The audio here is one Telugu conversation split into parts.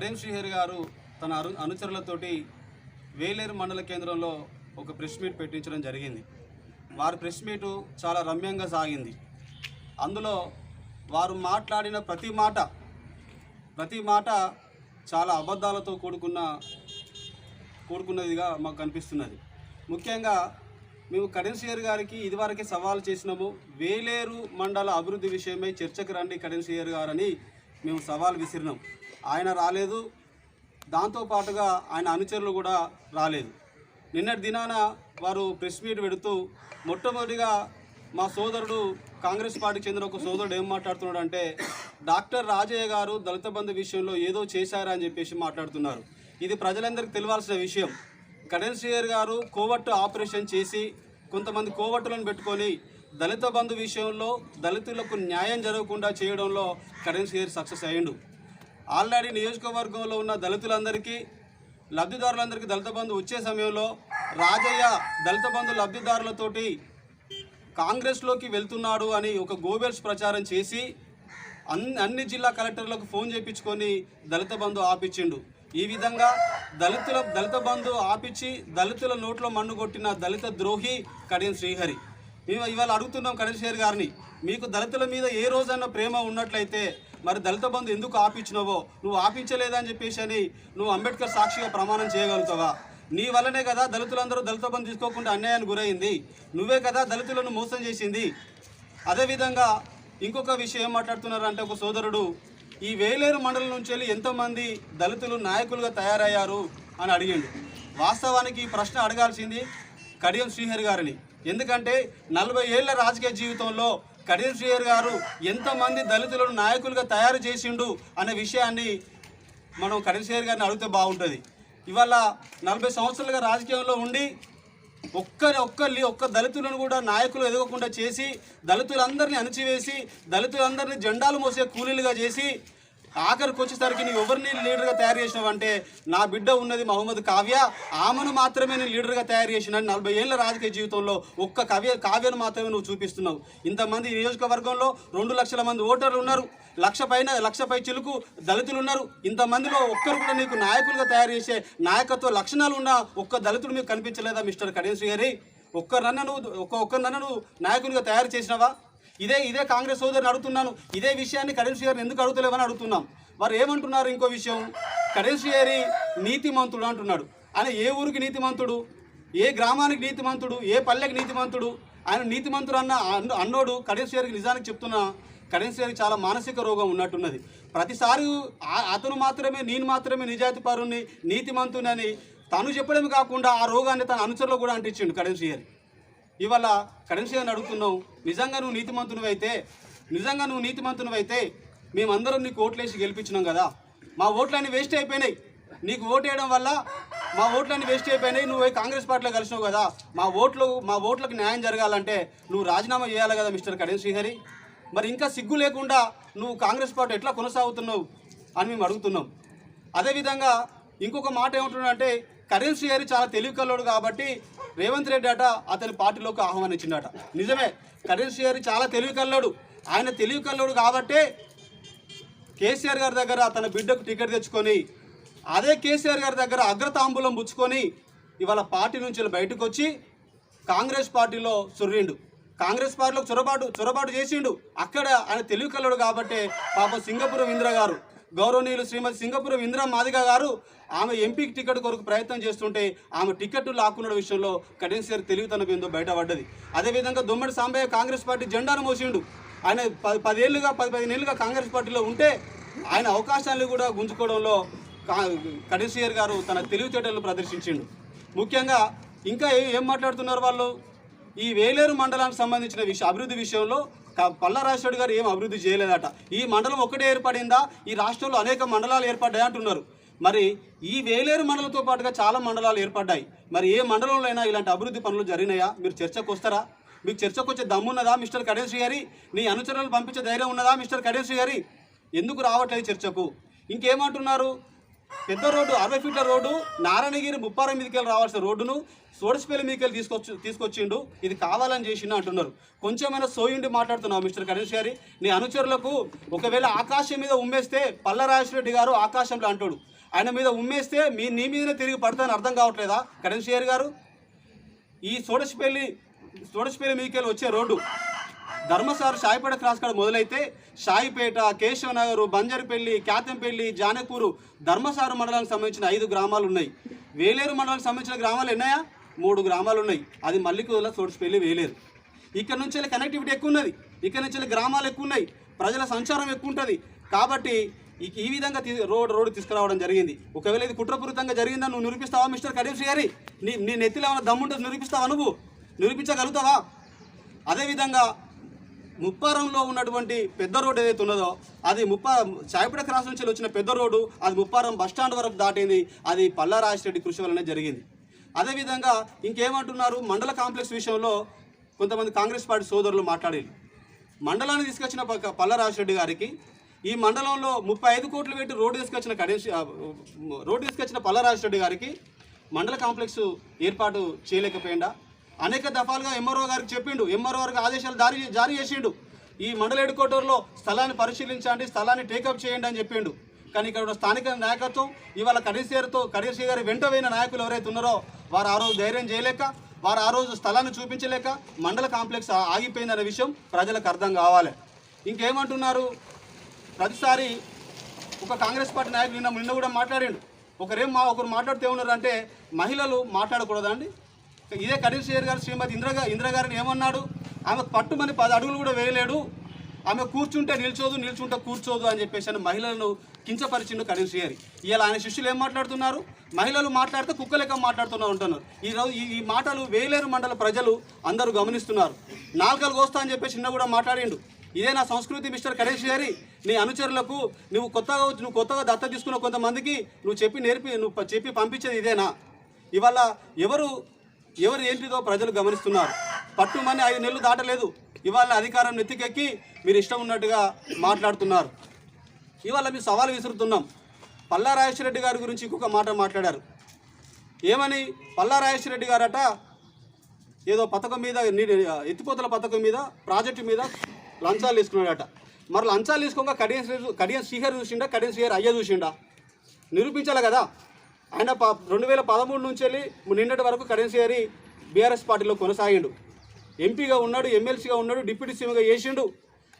కడెం శ్రీహరి గారు తన అను అనుచరులతోటి వేలేరు మండల కేంద్రంలో ఒక ప్రెస్ మీట్ పెట్టించడం జరిగింది. వారి ప్రెస్ మీటు చాలా రమ్యంగా సాగింది. అందులో వారు మాట్లాడిన ప్రతి మాట ప్రతి మాట చాలా అబద్ధాలతో కూడుకున్న కూడుకున్నదిగా మాకు కనిపిస్తున్నది. ముఖ్యంగా మేము కడెన్సియర్ గారికి ఇదివరకే సవాల్ చేసినాము వేలేరు మండల అభివృద్ధి విషయమై చర్చకు రండి కడెన్సియర్ గారని మేము సవాల్ విసిరినాం. ఆయన రాలేదు. దాంతో పాటుగా ఆయన అనుచరులు కూడా రాలేదు. నిన్నటి దినాన వారు ప్రెస్ మీట్ పెడుతూ మొట్టమొదటిగా మా సోదరుడు కాంగ్రెస్ పార్టీకి చెందిన ఒక సోదరుడు ఏం మాట్లాడుతున్నాడు అంటే డాక్టర్ రాజయ్య గారు దళిత బంధు విషయంలో ఏదో చేశారా అని చెప్పేసి మాట్లాడుతున్నారు. ఇది ప్రజలందరికీ తెలియాల్సిన విషయం. కడెన్సియర్ గారు కోవట్టు ఆపరేషన్ చేసి కొంతమంది కోవట్టులను పెట్టుకొని దళిత బంధు విషయంలో దళితులకు న్యాయం జరగకుండా చేయడంలో కడెన్సియర్ సక్సెస్ అయ్యిండు. ఆల్రెడీ నియోజకవర్గంలో ఉన్న దళితులందరికీ లబ్ధిదారులందరికీ దళిత బంధు వచ్చే సమయంలో రాజయ్య దళిత బంధు లబ్ధిదారులతోటి కాంగ్రెస్లోకి వెళ్తున్నాడు అని ఒక గోబెల్స్ ప్రచారం చేసి అన్ని అన్ని జిల్లా కలెక్టర్లకు ఫోన్ చేయించుకొని దళిత బంధు ఆపించిండు. ఈ విధంగా దళితుల దళిత బంధు ఆపిచ్చి దళితుల నోట్లో మన్ను కొట్టిన దళిత ద్రోహి కడియం శ్రీహరి. మేము ఇవాళ అడుగుతున్నాం కడియం శ్రీహరి గారిని మీకు దళితుల మీద ఏ రోజైనా ప్రేమ ఉన్నట్లయితే మరి దళిత బంధు ఎందుకు ఆపించినవో? నువ్వు ఆపించలేదని చెప్పేసి అని నువ్వు అంబేద్కర్ సాక్షిగా ప్రమాణం చేయగలుగుతావా? నీ వల్లనే కదా దళితులందరూ దళిత బంధు తీసుకోకుండా అన్యాయానికి గురైంది. నువ్వే కదా దళితులను మోసం చేసింది. అదేవిధంగా ఇంకొక విషయం ఏం మాట్లాడుతున్నారు అంటే ఒక సోదరుడు ఈ వేలేరు మండలం నుంచి వెళ్ళి ఎంతోమంది దళితులు నాయకులుగా తయారయ్యారు? అని అడిగిండు. వాస్తవానికి ఈ ప్రశ్న అడగాల్సింది కడియం శ్రీహరి గారిని. ఎందుకంటే నలభై ఏళ్ళ రాజకీయ జీవితంలో కడియం శ్రీహరి గారు ఎంతమంది దళితులను నాయకులుగా తయారు చేసిండు అనే విషయాన్ని మనం కడియం శ్రీహరి గారిని అడిగితే బాగుంటుంది. ఇవాళ నలభై సంవత్సరాలుగా రాజకీయంలో ఉండి ఒక్కరి ఒక్కరిని ఒక్క దళితులను కూడా నాయకులు ఎదగకుండా చేసి దళితులందరినీ అణచివేసి దళితులందరినీ జెండాలు మోసే కూలీలుగా చేసి ఆఖరికి వచ్చేసరికి నువ్వు ఎవరిని లీడర్గా తయారు చేసినావంటే నా బిడ్డ ఉన్నది మహమ్మద్ కావ్య. ఆమెను మాత్రమే నేను లీడర్గా తయారు చేసిన నలభై ఏళ్ళ రాజకీయ జీవితంలో ఒక్క కవ్య కావ్యను మాత్రమే నువ్వు చూపిస్తున్నావు. ఇంతమంది నియోజకవర్గంలో రెండు లక్షల మంది ఓటర్లు ఉన్నారు. లక్ష పైన లక్ష పై చిలుకు దళితులు ఉన్నారు. ఇంతమందిలో ఒక్కరు కూడా నీకు నాయకులుగా తయారు చేసే నాయకత్వ లక్షణాలు ఉన్న ఒక్క దళితుడు మీకు కనిపించలేదా మిస్టర్ కడేశ్వరి గారి ఒక్కరన్నా నువ్వు ఒక్క ఒక్కరినన్నా నువ్వు నాయకునిగా తయారు చేసినావా? ఇదే ఇదే కాంగ్రెస్ సోదరిని అడుగుతున్నాను. ఇదే విషయాన్ని కరెన్సీ గారిని ఎందుకు అడుగుతలేవని అడుగుతున్నాం. వారు ఏమంటున్నారు ఇంకో విషయం? కరెన్సీ గారి నీతిమంతుడు అంటున్నాడు. ఆయన ఏ ఊరికి నీతిమంతుడు? ఏ గ్రామానికి నీతిమంతుడు? ఏ పల్లెకి నీతిమంతుడు? ఆయన నీతిమంతుడు అన్న అన్నోడు కరెన్సీ గారికి నిజానికి చెప్తున్నా కరెన్సీ గారికి చాలా మానసిక రోగం ఉన్నట్టున్నది. ప్రతిసారి అతను మాత్రమే నేను మాత్రమే నిజాయితీ పరుణ్ణి నీతిమంతుని అని తను చెప్పడమే కాకుండా ఆ రోగాన్ని తన అనుచరులు కూడా అంటించిండు కరెన్సీ గారి. ఇవాళ కరెన్సీ అని అడుగుతున్నావు నిజంగా నువ్వు నీతిమంతునివైతే నిజంగా నువ్వు నీతిమంతునివైతే మేమందరం నీకు ఓట్లేసి గెలిపించినాం కదా. మా ఓట్లన్నీ వేస్ట్ అయిపోయినాయి. నీకు ఓటు వేయడం వల్ల మా ఓట్లన్నీ వేస్ట్ అయిపోయినాయి. నువ్వు కాంగ్రెస్ పార్టీలో కలిసినావు కదా. మా ఓట్లు మా ఓట్లకు న్యాయం జరగాలంటే నువ్వు రాజీనామా చేయాలి కదా మిస్టర్ కరెన్ శ్రీహరి మరి ఇంకా సిగ్గు లేకుండా నువ్వు కాంగ్రెస్ పార్టీ ఎట్లా కొనసాగుతున్నావు అని మేము అడుగుతున్నాం. అదేవిధంగా ఇంకొక మాట ఏమంటున్నాడంటే కరెన్ శ్రీహరి చాలా తెలివి కల్లోడు కాబట్టి రేవంత్ రెడ్డి అట అతని పార్టీలోకి ఆహ్వానించిండట. నిజమే కరీం గారు చాలా తెలివి కల్లోడు. ఆయన తెలివి కల్లోడు కాబట్టే కేసీఆర్ గారి దగ్గర తన బిడ్డకు టికెట్ తెచ్చుకొని అదే కేసీఆర్ గారి దగ్గర అగ్రతాంబూలం పుచ్చుకొని ఇవాళ పార్టీ నుంచి బయటకు వచ్చి కాంగ్రెస్ పార్టీలో చొర్రిండు కాంగ్రెస్ పార్టీలో చొరబాటు చొరబాటు చేసిండు. అక్కడ ఆయన తెలివి కల్లడు కాబట్టే పాప సింగపురం ఇంద్ర గారు గౌరవనీయులు శ్రీమతి సింగపురం ఇంద్ర మాదిగ గారు ఆమె ఎంపీకి టికెట్ కొరకు ప్రయత్నం చేస్తుంటే ఆమె టికెట్ లాక్కున్న విషయంలో కడెన్సీఆర్ తెలివితనం ఏందో బయటపడ్డది. అదేవిధంగా దొమ్మడి సాంబయ్య కాంగ్రెస్ పార్టీ జెండాను మోసిండు. ఆయన పది పదేళ్ళుగా పది పదిహేనేళ్ళుగా కాంగ్రెస్ పార్టీలో ఉంటే ఆయన అవకాశాలను కూడా గుంజుకోవడంలో కడెన్సీఆర్ గారు తన తెలివితేటలను ప్రదర్శించిండు. ముఖ్యంగా ఇంకా ఏం మాట్లాడుతున్నారు వాళ్ళు? ఈ వేలేరు మండలానికి సంబంధించిన విషయం అభివృద్ధి విషయంలో పల్లా రాజశేఖర్ గారు ఏం అభివృద్ధి చేయలేదట. ఈ మండలం ఒకటే ఏర్పడిందా? ఈ రాష్ట్రంలో అనేక మండలాలు ఏర్పడ్డాయి అంటున్నారు. మరి ఈ వేలేరు మండలంతో పాటుగా చాలా మండలాలు ఏర్పడ్డాయి. మరి ఏ మండలంలో అయినా ఇలాంటి అభివృద్ధి పనులు జరిగినాయా? మీరు చర్చకు వస్తారా? మీకు చర్చకు వచ్చే దమ్మున్నదా మిస్టర్ కడేశ్వరి గారి నీ అనుచరులను పంపించే ధైర్యం ఉన్నదా మిస్టర్ కడేశ్వరి గారి ఎందుకు రావట్లేదు చర్చకు? ఇంకేమంటున్నారు? పెద్ద రోడ్డు అరవై ఫీట్ల రోడ్డు నారాయణగిరి ముప్పారం మీదకి రావాల్సిన రోడ్డును సోడస్పల్లి మీదకి తీసుకొచ్చి తీసుకొచ్చిండు. ఇది కావాలని చేసిండు అంటున్నారు. కొంచెమైనా సోయుండి మాట్లాడుతున్నావు మిస్టర్ కరణ్ గారి. నీ అనుచరులకు ఒకవేళ ఆకాశం మీద ఉమ్మేస్తే పల్ల గారు ఆకాశంలో అంటాడు. ఆయన మీద ఉమ్మేస్తే మీ నీ మీదనే తిరిగి పడతానని అర్థం కావట్లేదా కరణ్ గారు? ఈ సోడస్పల్లి సోడస్పల్లి మీదకి వచ్చే రోడ్డు ధర్మసారు షాయిపేట క్రాస్ కాడ మొదలైతే షాయిపేట కేశవనగర్ బంజర్పల్లి క్యాతంపల్లి జానకూరు ధర్మసారు మండలానికి సంబంధించిన ఐదు గ్రామాలు ఉన్నాయి. వేలేరు మండలానికి సంబంధించిన గ్రామాలు ఎన్నాయా మూడు గ్రామాలు ఉన్నాయి. అది మల్లికూరులో సోడస్పల్లి వేలేరు. ఇక్కడ నుంచి వెళ్ళి కనెక్టివిటీ ఎక్కువ ఉన్నది. ఇక్కడ నుంచి గ్రామాలు ఎక్కువ ఉన్నాయి. ప్రజల సంచారం ఎక్కువ ఉంటుంది. కాబట్టి ఈ- ఈ విధంగా రోడ్ రోడ్డు తీసుకురావడం జరిగింది. ఒకవేళ ఇది కుట్రపూరితంగా జరిగిందని నువ్వు నిరూపిస్తావా మిస్టర్ కరీం గారి? నీ నీ నెత్తిలో ఏమైనా దమ్ముంటే నిరూపిస్తావా నువ్వు? నిరూపించగలుగుతావా? అదేవిధంగా ముప్పారంలో ఉన్నటువంటి పెద్ద రోడ్డు ఏదైతే ఉన్నదో అది ముప్పా చాయపేట క్రాస్ నుంచి వచ్చిన పెద్ద రోడ్డు అది ముప్పారం బస్ స్టాండ్ వరకు దాటింది. అది పల్లా రెడ్డి కృషి వలన జరిగింది. అదేవిధంగా ఇంకేమంటున్నారు? మండల కాంప్లెక్స్ విషయంలో కొంతమంది కాంగ్రెస్ పార్టీ సోదరులు మాట్లాడారు మండలాన్ని తీసుకొచ్చిన ప- పల్లా రెడ్డి గారికి ఈ మండలంలో ముప్పై ఐదు కోట్లు పెట్టి రోడ్డు తీసుకొచ్చిన కడేష్ రోడ్డు తీసుకొచ్చిన పల్లా రెడ్డి గారికి మండల కాంప్లెక్స్ ఏర్పాటు చేయలేకపోయిందా? అనేక దఫాలుగా ఎంఆర్ఓ గారికి చెప్పిండు. ఎంఆర్ఓ గారికి ఆదేశాలు జారీ జారీ చేసిండు. ఈ మండల హెడ్ క్వార్టర్లో స్థలాన్ని పరిశీలించండి స్థలాన్ని టేకప్ చేయండి అని చెప్పిండు. కానీ ఇక్కడ స్థానిక నాయకత్వం ఇవాళ కడేసేరుతో కడేసి గారి వెంట పోయిన నాయకులు ఎవరైతే ఉన్నారో వారు ఆ రోజు ధైర్యం చేయలేక వారు ఆ రోజు స్థలాన్ని చూపించలేక మండల కాంప్లెక్స్ ఆగిపోయిందనే విషయం ప్రజలకు అర్థం కావాలి. ఇంకేమంటున్నారు? ప్రతిసారి ఒక కాంగ్రెస్ పార్టీ నాయకులు నిన్న నిన్న కూడా మాట్లాడిండు. ఒకరేం మా ఒకరు మాట్లాడితే ఉన్నారు అంటే మహిళలు మాట్లాడకూడదండి ఇదే కరీం గారు శ్రీమతి ఇందిరా ఇందిరాగారిని ఏమన్నాడు? ఆమె పట్టుమని పది అడుగులు కూడా వేయలేడు. ఆమె కూర్చుంటే నిల్చోదు నిల్చుంటే కూర్చోదు అని చెప్పేసి అని మహిళలను కించపరిచిండు కరీం షేర్. ఇలా ఆయన శిష్యులు ఏం మాట్లాడుతున్నారు? మహిళలు మాట్లాడితే కుక్కలేక మాట్లాడుతున్నా ఉంటున్నారు. ఈ రోజు ఈ ఈ మాటలు వేలేరు మండల ప్రజలు అందరూ గమనిస్తున్నారు. నాలుకలు కోస్తా అని చెప్పేసి నిన్న కూడా మాట్లాడిండు. ఇదే నా సంస్కృతి మిస్టర్ కరేష్ గారి నీ అనుచరులకు నువ్వు కొత్తగా నువ్వు కొత్తగా దత్త తీసుకున్న కొంతమందికి నువ్వు చెప్పి నేర్పి నువ్వు చెప్పి పంపించేది ఇదేనా? ఇవాళ ఎవరు ఎవరు ఏంటిదో ప్రజలు గమనిస్తున్నారు. పట్టుమని ఐదు నెలలు దాటలేదు. ఇవాళ అధికారం నెత్తికెక్కి మీరు ఇష్టం ఉన్నట్టుగా మాట్లాడుతున్నారు. ఇవాళ మేము సవాల్ విసురుతున్నాం. పల్లా రెడ్డి గారి గురించి ఇంకొక మాట మాట్లాడారు. ఏమని? పల్లా రెడ్డి గారట ఏదో పథకం మీద ఎత్తిపోతల పథకం మీద ప్రాజెక్టు మీద లంచాలు తీసుకున్నాడట. మరి లంచాలు తీసుకోక కడియం కడియం శ్రీహరి చూసిండా? కడియం శ్రీహర్ అయ్య చూసిండా? నిరూపించాలి కదా. ఆయన ప రెండు వేల పదమూడు నుంచి వెళ్ళి నిన్నటి వరకు కరెన్సీ గారి బీఆర్ఎస్ పార్టీలో కొనసాగిండు. ఎంపీగా ఉన్నాడు ఎమ్మెల్సీగా ఉన్నాడు డిప్యూటీ సీఎంగా చేసిండు.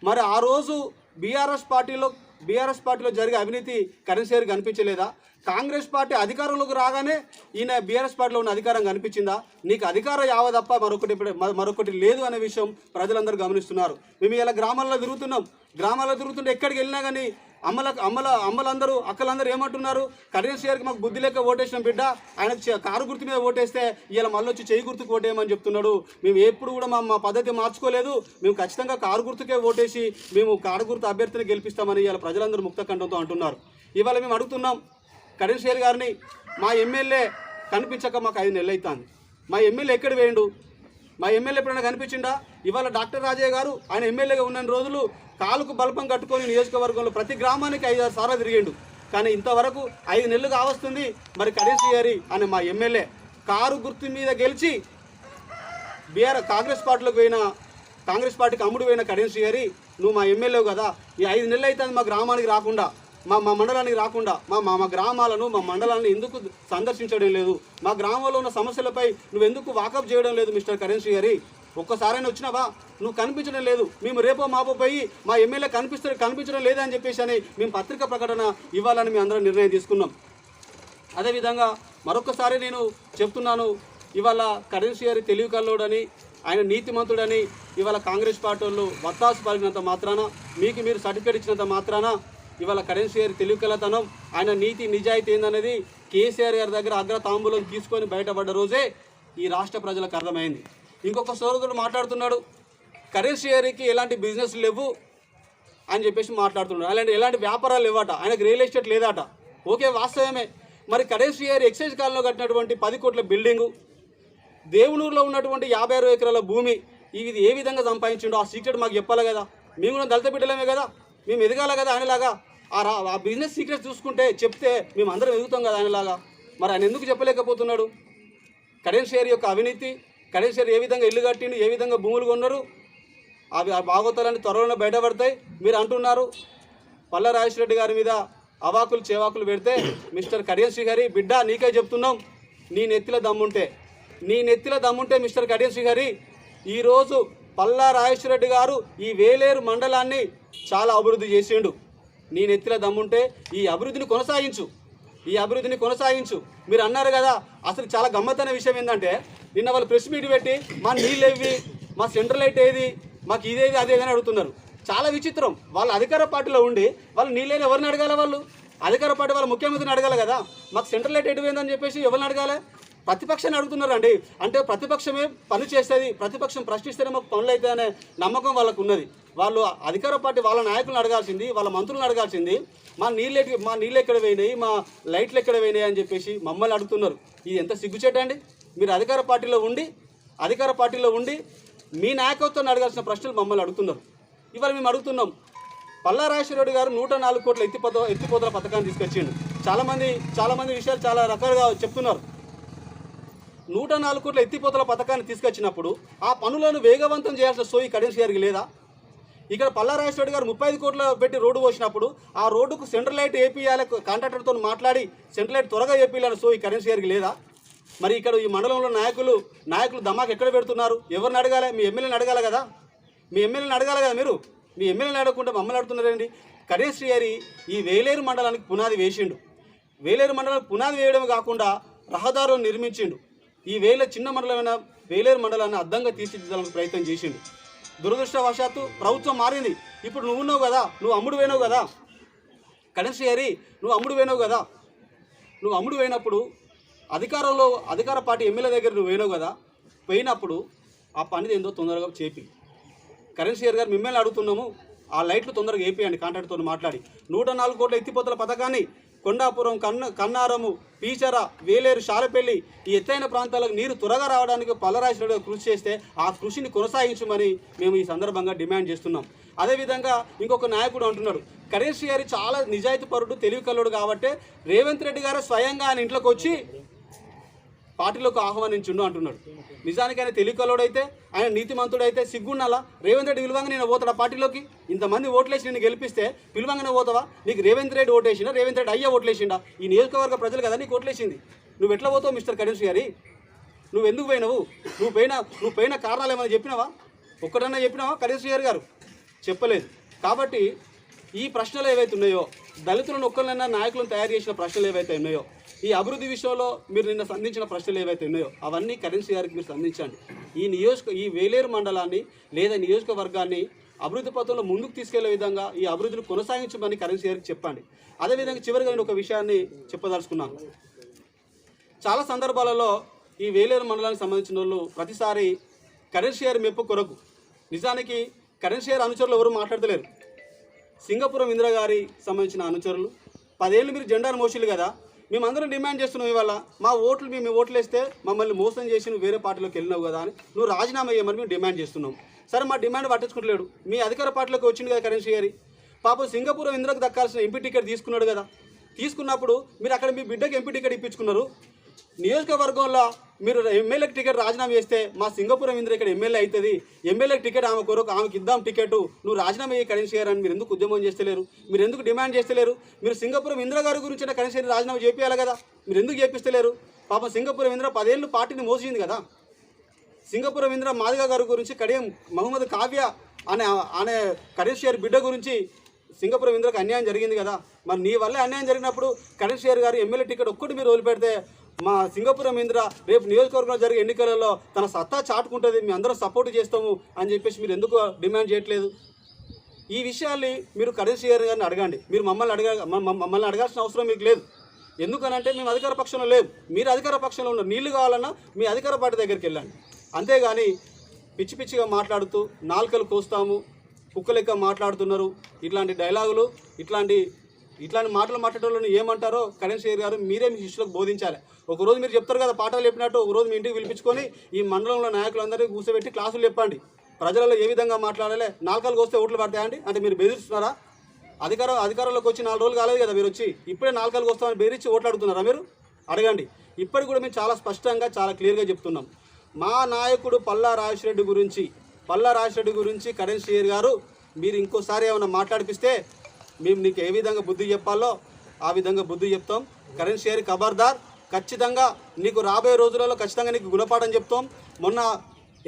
మరి ఆ రోజు బీఆర్ఎస్ పార్టీలో బీఆర్ఎస్ పార్టీలో జరిగే అవినీతి కరెన్సీ కనిపించలేదా? కాంగ్రెస్ పార్టీ అధికారంలోకి రాగానే ఈయన బీఆర్ఎస్ పార్టీలో ఉన్న అధికారం కనిపించిందా? నీకు అధికారం యావ తప్ప మరొకటి ఇప్పుడు- మరొకటి లేదు అనే విషయం ప్రజలందరూ గమనిస్తున్నారు. మేము ఇలా గ్రామాల్లో తిరుగుతున్నాం. గ్రామాల్లో తిరుగుతుంటే ఎక్కడికి వెళ్ళినా కానీ అమ్మల అమ్మల అమ్మలందరూ అక్కలందరూ ఏమంటున్నారు? కరెన్సీ గారికి మాకు బుద్ధి లేక ఓటేసిన బిడ్డ. ఆయన కారు గుర్తు మీద ఓటేస్తే ఇలా మళ్ళీ వచ్చి చేయి గుర్తుకు ఓటేయమని చెప్తున్నాడు. మేము ఎప్పుడు కూడా మా మా పద్ధతి మార్చుకోలేదు. మేము ఖచ్చితంగా కారు గుర్తుకే ఓటేసి మేము కారు గుర్తు అభ్యర్థిని గెలిపిస్తామని ఇలా ప్రజలందరూ ముక్తఖండంతో అంటున్నారు. ఇవాళ మేము అడుగుతున్నాం కరీం షేర్ గారిని మా ఎమ్మెల్యే కనిపించక మాకు ఐదు నెలలు అవుతుంది మా ఎమ్మెల్యే ఎక్కడ వేయండు? మా ఎమ్మెల్యే ఎప్పుడైనా కనిపించిందా ఇవాళ డాక్టర్ రాజయ్య గారు ఆయన ఎమ్మెల్యేగా ఉన్న రోజులు కాలుకు బల్పం కట్టుకొని నియోజకవర్గంలో ప్రతి గ్రామానికి ఐదు ఆరు సార్లు తిరిగిండు. కానీ ఇంతవరకు ఐదు నెలలు కావస్తుంది మరి కడేసి గారి అని మా ఎమ్మెల్యే కారు గుర్తు మీద గెలిచి బీఆర్ కాంగ్రెస్ పార్టీలోకి పోయిన కాంగ్రెస్ పార్టీకి అమ్ముడు పోయిన కడేసి గారి నువ్వు మా ఎమ్మెల్యే కదా. ఈ ఐదు నెలలు అవుతుంది మా గ్రామానికి రాకుండా. మా మా మండలానికి రాకుండా మా మా గ్రామాలను మా మండలాలను ఎందుకు సందర్శించడం లేదు? మా గ్రామంలో ఉన్న సమస్యలపై నువ్వు ఎందుకు వాకప్ చేయడం లేదు మిస్టర్ కరెన్సీ గారి? ఒక్కసారైనా వచ్చినావా? నువ్వు కనిపించడం లేదు. మేము రేపో మాపో పోయి మా ఎమ్మెల్యే కనిపిస్తే కనిపించడం లేదని చెప్పేసి అని మేము పత్రికా ప్రకటన ఇవ్వాలని మేము అందరం నిర్ణయం తీసుకున్నాం. అదేవిధంగా మరొకసారి నేను చెప్తున్నాను ఇవాళ కరెన్సీ గారి తెలివి కల్లోడని ఆయన నీతిమంతుడని ఇవాళ కాంగ్రెస్ పార్టీ వాళ్ళు వత్తాసు పలికినంత మాత్రాన మీకు మీరు సర్టిఫికేట్ ఇచ్చినంత మాత్రాన ఇవాళ కరెన్సీ గారి తెలివికలతనం ఆయన నీతి నిజాయితీ ఏందనేది కేసీఆర్ గారి దగ్గర అగ్ర తాంబూలం తీసుకొని బయటపడ్డ రోజే ఈ రాష్ట్ర ప్రజలకు అర్థమైంది. ఇంకొక సోదరుడు మాట్లాడుతున్నాడు కరెన్సీ గారికి ఎలాంటి బిజినెస్ లేవు అని చెప్పేసి మాట్లాడుతున్నాడు. అలాంటి ఎలాంటి వ్యాపారాలు లేవట ఆయనకు రియల్ ఎస్టేట్ లేదట. ఓకే వాస్తవమే. మరి కరెన్సీ గారి ఎక్సైజ్ కాలంలో కట్టినటువంటి పది కోట్ల బిల్డింగు దేవునూరులో ఉన్నటువంటి యాభై ఆరు ఎకరాల భూమి ఇది ఏ విధంగా సంపాదించిండో ఆ సీక్రెట్ మాకు చెప్పాలి కదా. మేము కూడా దళిత బిడ్డలమే కదా మేము ఎదగాల కదా ఆయనలాగా. ఆ ఆ బిజినెస్ సీక్రెట్స్ చూసుకుంటే చెప్తే మేము అందరం ఎదుగుతాం కదా ఆయనలాగా. మరి ఆయన ఎందుకు చెప్పలేకపోతున్నాడు? కరెంట్ షేర్ యొక్క అవినీతి కరెంట్ షేర్ ఏ విధంగా ఇల్లు కట్టిండు ఏ విధంగా భూములు కొన్నారు? అవి ఆ భాగోతాలన్నీ త్వరలోనే బయటపడతాయి. మీరు అంటున్నారు పల్ల రాజేశ్వర రెడ్డి గారి మీద అవాకులు చేవాకులు పెడితే మిస్టర్ కడియం శ్రీహరి బిడ్డ నీకే చెప్తున్నాం నీ నెత్తిల దమ్ముంటే. నీ నెత్తిల దమ్ముంటే మిస్టర్ కడియం శ్రీహరి ఈరోజు పల్లా రాజేశ్వర రెడ్డి గారు ఈ వేలేరు మండలాన్ని చాలా అభివృద్ధి చేసిండు. నీ నెత్తిలో దమ్ముంటే ఈ అభివృద్ధిని కొనసాగించు. ఈ అభివృద్ధిని కొనసాగించు. మీరు అన్నారు కదా అసలు చాలా గమ్మత్తైన విషయం ఏంటంటే నిన్న వాళ్ళు ప్రెస్ మీట్ పెట్టి మా నీళ్ళు ఇవి మా సెంటర్ లైట్ ఏది మాకు ఇదేది అదేది అని అడుగుతున్నారు. చాలా విచిత్రం. వాళ్ళు అధికార పార్టీలో ఉండి వాళ్ళు నీళ్ళని ఎవరిని అడగాలి వాళ్ళు? అధికార పార్టీ వాళ్ళ ముఖ్యమంత్రిని అడగాలి కదా? మాకు సెంట్రల్ లైట్ ఎటు పోయిందని చెప్పేసి ఎవరిని అడగాలి? ప్రతిపక్షాన్ని అడుగుతున్నారండి. అంటే ప్రతిపక్షమే పని చేస్తుంది ప్రతిపక్షం ప్రశ్నిస్తేనే మాకు పనులు అయితే అనే నమ్మకం వాళ్ళకు ఉన్నది. వాళ్ళు అధికార పార్టీ వాళ్ళ నాయకులను అడగాల్సింది వాళ్ళ మంత్రులను అడగాల్సింది మా నీళ్ళు మా నీళ్ళు ఎక్కడ పోయినాయి మా లైట్లు ఎక్కడ పోయినాయి అని చెప్పేసి మమ్మల్ని అడుగుతున్నారు. ఇది ఎంత సిగ్గుచేటండి మీరు అధికార పార్టీలో ఉండి అధికార పార్టీలో ఉండి మీ నాయకత్వం అడగాల్సిన ప్రశ్నలు మమ్మల్ని అడుగుతున్నారు. ఇవాళ మేము అడుగుతున్నాం పల్లా గారు నూట నాలుగు కోట్ల ఎత్తిపోత ఎత్తిపోతల పథకాన్ని తీసుకొచ్చిండు. చాలామంది చాలామంది విషయాలు చాలా రకాలుగా చెప్తున్నారు. నూట నాలుగు కోట్ల ఎత్తిపోతల పథకాన్ని తీసుకొచ్చినప్పుడు ఆ పనులను వేగవంతం చేయాల్సిన సోయి కడెన్స్ గారికి లేదా? ఇక్కడ పల్లారాజేశ్వరరెడ్డి గారు ముప్పై ఐదు కోట్ల పెట్టి రోడ్డు పోసినప్పుడు ఆ రోడ్డుకు సెంట్రల్ లైట్ ఏపీయాలి కాంట్రాక్టర్తో మాట్లాడి సెంట్రల్ లైట్ త్వరగా ఏపీయాలని సోయి కరెన్సీ గారికి లేదా? మరి ఇక్కడ ఈ మండలంలో నాయకులు నాయకులు దమాక్ ఎక్కడ పెడుతున్నారు? ఎవరిని అడగాలి? మీ ఎమ్మెల్యేని అడగాలి కదా? మీ ఎమ్మెల్యేని అడగాలి కదా మీరు? మీ ఎమ్మెల్యేని అడగకుండా మమ్మల్ని అడుగుతున్నారండి కరెన్సీ గారి ఈ వేలేరు మండలానికి పునాది వేసిండు. వేలేరు మండలానికి పునాది వేయడం కాకుండా రహదారులను నిర్మించిండు. ఈ వేల చిన్న మండలమైన వేలేరు మండలాన్ని అద్దంగా తీర్చిదిద్దడానికి ప్రయత్నం చేసిండు. దురదృష్టవశాత్తు ప్రభుత్వం మారింది. ఇప్పుడు నువ్వు ఉన్నావు కదా నువ్వు అమ్ముడు పోయినావు కదా. కరెన్సీ గారి నువ్వు అమ్ముడు పోయినావు కదా. నువ్వు అమ్ముడు పోయినప్పుడు అధికారంలో అధికార పార్టీ ఎమ్మెల్యే దగ్గర నువ్వు పోయినావు కదా. పోయినప్పుడు ఆ పనిది ఏందో తొందరగా చేపి. కరెన్సీ గారు మిమ్మల్ని అడుగుతున్నాము ఆ లైట్లు తొందరగా వేపియండి కాంట్రాక్ట్తో మాట్లాడి. నూట నాలుగు కోట్ల ఎత్తిపోతల పథకాన్ని కొండాపురం కన్న కన్నారము పీచర వేలేరు షాలపల్లి ఈ ఎత్తైన ప్రాంతాలకు నీరు త్వరగా రావడానికి పల్లరాజుడు కృషి చేస్తే ఆ కృషిని కొనసాగించమని మేము ఈ సందర్భంగా డిమాండ్ చేస్తున్నాం. అదేవిధంగా ఇంకొక నాయకుడు అంటున్నాడు కరెన్సీ గారి చాలా నిజాయితీ పరుడు తెలివి కల్లుడు కాబట్టి రేవంత్ రెడ్డి గారు స్వయంగా ఆయన ఇంట్లోకి వచ్చి పార్టీలోకి ఆహ్వానించుండు అంటున్నాడు. నిజానికి ఆయన తెలియకలోడైతే ఆయన నీతిమంతుడైతే సిగ్గుండాలా? రేవంత్ రెడ్డి విలువంగా నేను పోతాడా పార్టీలోకి? ఇంతమంది ఓట్లేసి నేను గెలిపిస్తే పిలువంగానే పోతావా? నీకు రేవంత్ రెడ్డి ఓటేసిండా? రేవంత్ రెడ్డి అయ్యా ఓట్లేసిండా? ఈ నియోజకవర్గ ప్రజలు కదా నీకు ఓట్లేసింది. నువ్వు ఎట్లా పోతావు మిస్టర్ కరెన్సీ గారి? నువ్వు ఎందుకు పోయినావు? నువ్వు పోయిన నువ్వు పోయిన కారణాలు ఏమైనా చెప్పినావా? ఒక్కటన్నా చెప్పినావా కరెన్సీ గారి గారు? చెప్పలేదు. కాబట్టి ఈ ప్రశ్నలు ఏవైతే ఉన్నాయో దళితులను ఒక్కరినైనా నాయకులను తయారు చేసిన ప్రశ్నలు ఏవైతే ఉన్నాయో ఈ అభివృద్ధి విషయంలో మీరు నిన్న సంధించిన ప్రశ్నలు ఏవైతే ఉన్నాయో అవన్నీ కరెన్సీ గారికి మీరు సంధించండి. ఈ నియోజక ఈ వేలేరు మండలాన్ని లేదా నియోజకవర్గాన్ని అభివృద్ధి పథంలో ముందుకు తీసుకెళ్ళే విధంగా ఈ అభివృద్ధిని కొనసాగించమని కరెన్సీ గారికి చెప్పండి. అదేవిధంగా చివరిగా నేను ఒక విషయాన్ని చెప్పదలుచుకున్నాను. చాలా సందర్భాలలో ఈ వేలేరు మండలానికి సంబంధించిన వాళ్ళు ప్రతిసారి కరెన్సీ గారి మెప్పు కొరకు నిజానికి కరెన్సీ గారి అనుచరులు ఎవరు మాట్లాడతలేరు. సింగపురం ఇందిరా గారి సంబంధించిన అనుచరులు పదేళ్ళు మీరు జెండాను మోసిలు కదా మేమందరం డిమాండ్ చేస్తున్నాం ఇవాళ మా ఓట్లు మేము ఓట్లు వేస్తే మమ్మల్ని మోసం చేసి నువ్వు వేరే పార్టీలోకి వెళ్ళినావు కదా అని. నువ్వు రాజీనామా చేయమని మేము డిమాండ్ చేస్తున్నాం. సరే మా డిమాండ్ పట్టించుకోవట్లేడు మీ అధికార పార్టీలోకి వచ్చింది కదా కరెన్సీ గారి. పాపం సింగపూర్ ఇంద్రకు దక్కాల్సిన ఎంపీ టికెట్ తీసుకున్నాడు కదా. తీసుకున్నప్పుడు మీరు అక్కడ మీ బిడ్డకి ఎంపీ టికెట్ ఇప్పించుకున్నారు. నియోజకవర్గంలో మీరు ఎమ్మెల్యేకి టికెట్ రాజీనామా చేస్తే మా సింగపురం ఇంద్ర ఇక్కడ ఎమ్మెల్యే అవుతుంది. ఎమ్మెల్యేకి టికెట్ ఆమె కొరకు ఆమెకి ఇద్దాం టికెట్. నువ్వు రాజీనామా చేయ కరెన్సీ అని మీరు ఎందుకు ఉద్యమం చేస్తలేరు? మీరు ఎందుకు డిమాండ్ చేస్తలేరు? మీరు సింగపురం ఇంద్ర గారి గురించి కరెన్సీ రాజీనామా చేపియాలి కదా? మీరు ఎందుకు చేపిస్తలేరు? పాపం సింగపురం ఇంద్ర పదేళ్ళు పార్టీని మోసింది కదా? సింగపురం ఇంద్ర మాదిగా గారి గురించి కడియం మహమ్మద్ కావ్య అనే అనే కడేషియర్ బిడ్డ గురించి సింగపురం ఇంద్రకు అన్యాయం జరిగింది కదా? మరి నీ వల్ల అన్యాయం జరిగినప్పుడు కడేషియర్ గారు ఎమ్మెల్యే టికెట్ ఒక్కటి మీరు వదిలిపెడితే మా సింగపురం ఇంద్ర రేపు నియోజకవర్గంలో జరిగే ఎన్నికలలో తన సత్తా చాటుకుంటుంది మేము అందరం సపోర్ట్ చేస్తాము అని చెప్పేసి మీరు ఎందుకు డిమాండ్ చేయట్లేదు? ఈ విషయాల్ని మీరు కడేషియర్ గారిని అడగండి. మీరు మమ్మల్ని అడగ మమ్మల్ని అడగాల్సిన అవసరం మీకు లేదు. ఎందుకనంటే మేము అధికార పక్షంలో లేవు మీరు అధికార పక్షంలో ఉన్న నీళ్ళు కావాలన్నా మీ అధికార పార్టీ దగ్గరికి వెళ్ళండి. అంతేగాని పిచ్చి పిచ్చిగా మాట్లాడుతూ నాలుకలు కోస్తాము కుక్క లెక్క మాట్లాడుతున్నారు. ఇట్లాంటి డైలాగులు ఇట్లాంటి ఇట్లాంటి మాటలు మాట్లాడేటోళ్ళని ఏమంటారో కరెన్సీ గారు మీరే మీ శిష్యులకు బోధించాలి. ఒకరోజు మీరు చెప్తారు కదా పాఠాలు చెప్పినట్టు ఒకరోజు మీ ఇంటికి పిలిపించుకొని ఈ మండలంలో నాయకులందరికీ కూర్చోబెట్టి క్లాసులు చెప్పండి. ప్రజలలో ఏ విధంగా మాట్లాడాలి? నాలుగు వస్తే ఓట్లు పడతాయండి అంటే మీరు బెదిరిస్తున్నారా? అధికారం అధికారంలోకి వచ్చి నాలుగు రోజులు కాలేదు కదా మీరు వచ్చి. ఇప్పుడే నాలుగు వస్తామని బెదిరించి ఓట్లాడుతున్నారా మీరు? అడగండి. ఇప్పటికి కూడా మేము చాలా స్పష్టంగా చాలా క్లియర్గా చెప్తున్నాం. మా నాయకుడు పల్లా రాజశేఖరెడ్డి గురించి పల్లా రాజశేఖరెడ్డి గురించి కరెన్సీ గారు మీరు ఇంకోసారి ఏమైనా మాట్లాడిపిస్తే మేము నీకు ఏ విధంగా బుద్ధి చెప్పాలో ఆ విధంగా బుద్ధి చెప్తాం. కరెంట్ షేర్ ఖబర్దార్ ఖచ్చితంగా నీకు రాబోయే రోజులలో ఖచ్చితంగా నీకు గుణపాఠం చెప్తాం. మొన్న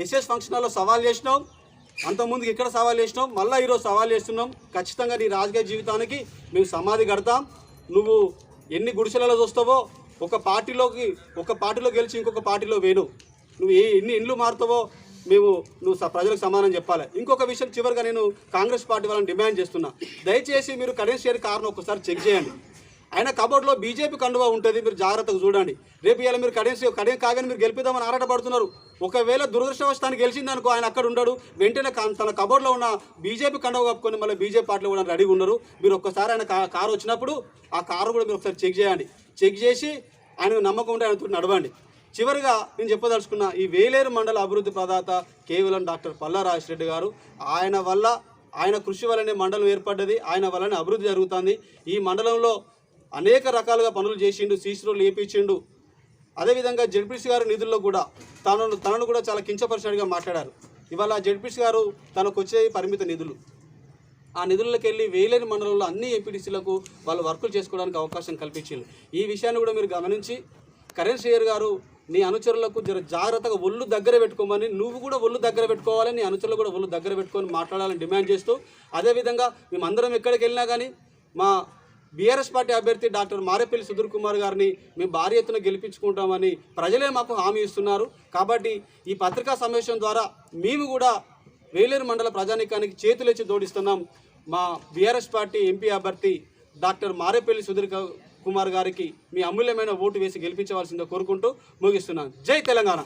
ఎస్ఎస్ ఫంక్షన్లో సవాల్ చేసినాం. అంతకుముందుకు ఇక్కడ సవాల్ చేసినాం. మళ్ళీ ఈరోజు సవాల్ చేస్తున్నాం. ఖచ్చితంగా నీ రాజకీయ జీవితానికి మేము సమాధి కడతాం. నువ్వు ఎన్ని గుడిసెలలో చూస్తావో ఒక పార్టీలోకి ఒక పార్టీలో గెలిచి ఇంకొక పార్టీలో వేను నువ్వు ఏ ఎన్ని ఇండ్లు మారుతావో మేము నువ్వు స- ప్రజలకు సమానం చెప్పాలి. ఇంకొక విషయం చివరిగా నేను కాంగ్రెస్ పార్టీ వాళ్ళని డిమాండ్ చేస్తున్నా. దయచేసి మీరు కరెన్సీ షేర్ కారును ఒకసారి చెక్ చేయండి. ఆయన కబోర్డ్లో బీజేపీ కండువా ఉంటుంది మీరు జాగ్రత్తగా చూడండి. రేపు ఇలా మీరు కడేసి కడే కాగానే మీరు గెలిపిద్దామని ఆరాటపడుతున్నారు. ఒకవేళ దురదృష్టవశానికి గెలిచిందనుకో ఆయన అక్కడ ఉండడు. వెంటనే కా- తన కబోర్డ్లో ఉన్న బీజేపీ కండువా కప్పుకొని మళ్ళీ బీజేపీ పార్టీలో కూడా రెడీగా ఉన్నారు మీరు ఒక్కసారి ఆయన కారు వచ్చినప్పుడు ఆ కారు కూడా మీరు ఒకసారి చెక్ చేయండి. చెక్ చేసి ఆయన నమ్మకం ఉంటే ఆయనతో నడవండి. చివరిగా నేను చెప్పదలుచుకున్న ఈ వేలేరు మండల అభివృద్ధి ప్రదాత కేవలం డాక్టర్ పల్లా రాజశేఖరెడ్డి గారు. ఆయన వల్ల ఆయన కృషి వల్లనే మండలం ఏర్పడ్డది ఆయన వల్లనే అభివృద్ధి జరుగుతుంది. ఈ మండలంలో అనేక రకాలుగా పనులు చేసిండు సీసీ రోడ్లు వేయించిండు అదేవిధంగా జడ్పీసీ గారి నిధుల్లో కూడా తనను తనను కూడా చాలా కించపరిచినట్టుగా మాట్లాడారు. ఇవాళ జడ్పీసీ గారు తనకు వచ్చే పరిమిత నిధులు. ఆ నిధుల్లోకి వెళ్ళి వేలేని మండలంలో అన్ని ఎంపీటీసీలకు వాళ్ళు వర్కులు చేసుకోవడానికి అవకాశం కల్పించారు ఈ విషయాన్ని కూడా మీరు గమనించి కరెన్ షేర్ గారు నీ అనుచరులకు జర జాగ్రత్తగా ఒళ్ళు దగ్గర పెట్టుకోమని నువ్వు కూడా ఒళ్ళు దగ్గర పెట్టుకోవాలి నీ అనుచరులు కూడా ఒళ్ళు దగ్గర పెట్టుకొని మాట్లాడాలని డిమాండ్ చేస్తూ అదేవిధంగా మేమందరం ఎక్కడికి వెళ్ళినా కానీ మా బీఆర్ఎస్ పార్టీ అభ్యర్థి డాక్టర్ మారేపల్లి సుధీర్ కుమార్ గారిని మేము భారీ ఎత్తున గెలిపించుకుంటామని ప్రజలే మాకు హామీ ఇస్తున్నారు. కాబట్టి ఈ పత్రికా సమావేశం ద్వారా మేము కూడా వేలేరు మండల ప్రజానీకానికి చేతులెచ్చి జోడిస్తున్నాం మా బీఆర్ఎస్ పార్టీ ఎంపీ అభ్యర్థి డాక్టర్ మారేపల్లి సుధీర్ కుమార్ గారికి మీ అమూల్యమైన ఓటు వేసి గెలిపించవలసిందో కోరుకుంటూ ముగిస్తున్నాను. జై తెలంగాణ.